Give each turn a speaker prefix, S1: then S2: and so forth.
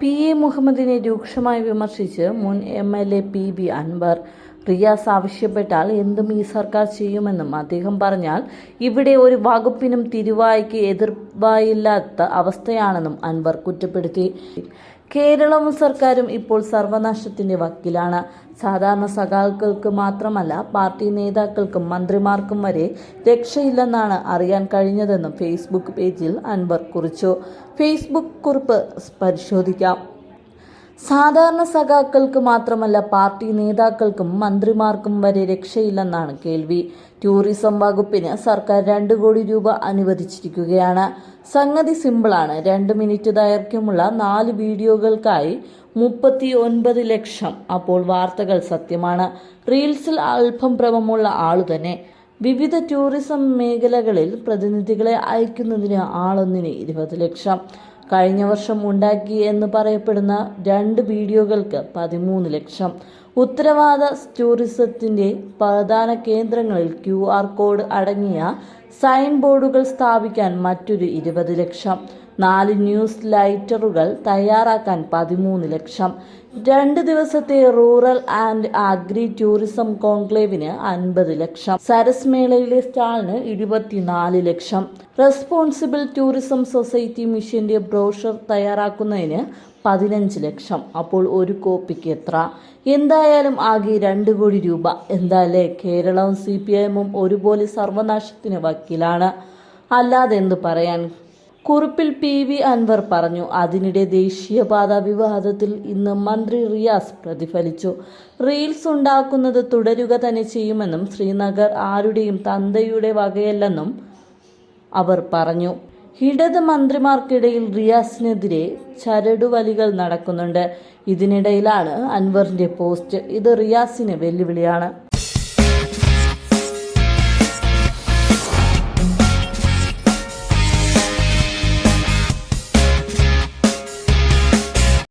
S1: P A മുഹമ്മദിനെ രൂക്ഷമായി വിമർശിച്ച് മുൻ M L A P V Anvar. Riyas ആവശ്യപ്പെട്ടാൽ എന്തും ഈ സർക്കാർ ചെയ്യുമെന്നും അദ്ദേഹം പറഞ്ഞാൽ ഇവിടെ ഒരു വകുപ്പിനും തിരുവായ്ക്ക് എതിർവായില്ലാത്ത അവസ്ഥയാണെന്നും അൻവർ കുറ്റപ്പെടുത്തി. കേരളവും സർക്കാരും ഇപ്പോൾ സർവനാശത്തിന്റെ വക്കിലാണ്. സാധാരണ സഖാക്കൾക്ക് മാത്രമല്ല പാർട്ടി നേതാക്കൾക്കും മന്ത്രിമാർക്കും വരെ രക്ഷയില്ലെന്നാണ് അറിയാൻ കഴിഞ്ഞതെന്നും ഫേസ്ബുക്ക് പേജിൽ അൻവർ കുറിച്ചു. ഫേസ്ബുക്ക് കുറിപ്പ് പരിശോധിക്കാം. സാധാരണ സഖാക്കൾക്ക് മാത്രമല്ല പാർട്ടി നേതാക്കൾക്കും മന്ത്രിമാർക്കും വരെ രക്ഷയില്ലെന്നാണ് കേൾവി. ടൂറിസം വകുപ്പിന് സർക്കാർ രണ്ട് കോടി രൂപ അനുവദിച്ചിരിക്കുകയാണ്. സംഗതി സിമ്പിളാണ്. രണ്ട് മിനിറ്റ് ദൈർഘ്യമുള്ള നാല് വീഡിയോകൾക്കായി മുപ്പത്തി ഒൻപത് ലക്ഷം. അപ്പോൾ വാർത്തകൾ സത്യമാണ്. റീൽസിൽ അല്പം ഭ്രമമുള്ള ആളു തന്നെ. വിവിധ ടൂറിസം മേഖലകളിൽ പ്രതിനിധികളെ അയക്കുന്നതിന് ആളൊന്നിന് ഇരുപത് ലക്ഷം. കഴിഞ്ഞ വർഷം ഉണ്ടാക്കി എന്ന് പറയപ്പെടുന്ന രണ്ട് വീഡിയോകൾക്ക് പതിമൂന്ന് ലക്ഷം. ഉത്തരവാദ ടൂറിസത്തിന്റെ പ്രധാന കേന്ദ്രങ്ങളിൽ ക്യു ആർ കോഡ് അടങ്ങിയ സൈൻ ബോർഡുകൾ സ്ഥാപിക്കാൻ മറ്റൊരു ഇരുപത് ലക്ഷം. നാല് ന്യൂസ് ലൈറ്ററുകൾ തയ്യാറാക്കാൻ പതിമൂന്ന് ലക്ഷം. രണ്ട് ദിവസത്തെ റൂറൽ ആൻഡ് അഗ്രി ടൂറിസം കോൺക്ലേവിന് അൻപത് ലക്ഷം. സരസ് മേളയിലെ സ്റ്റാളിന് ഇരുപത്തിനാല് ലക്ഷം. റെസ്പോൺസിബിൾ ടൂറിസം സൊസൈറ്റി മിഷന്റെ ബ്രോഷർ തയ്യാറാക്കുന്നതിന് പതിനഞ്ച് ലക്ഷം. അപ്പോൾ ഒരു കോപ്പിക്ക് എത്ര? എന്തായാലും ആകെ രണ്ട് കോടി രൂപ. എന്തായാലേ കേരളവും സി പി എമ്മും ഒരുപോലെ സർവനാശത്തിന് വക്കീലാണ്. അല്ലാതെ എന്ത് പറയാൻ? കുറിപ്പിൽ പി വി അൻവർ പറഞ്ഞു അതിനിടെ ദേശീയപാത വിവാദത്തിൽ ഇന്ന് മന്ത്രി റിയാസ് പ്രതിഫലിച്ചു. റീൽസ് ഉണ്ടാക്കുന്നത് തുടരുക തന്നെ ചെയ്യുമെന്നും ശ്രീനഗർ ആരുടെയും തന്തയുടെ വകയല്ലെന്നും അവർ പറഞ്ഞു. ഇടത് മന്ത്രിമാർക്കിടയിൽ റിയാസിനെതിരെ ചരടുവലികൾ നടക്കുന്നുണ്ട്. ഇതിനിടയിലാണ് അൻവറിന്റെ പോസ്റ്റ്. ഇത് റിയാസിന് വെല്ലുവിളിയാണ്.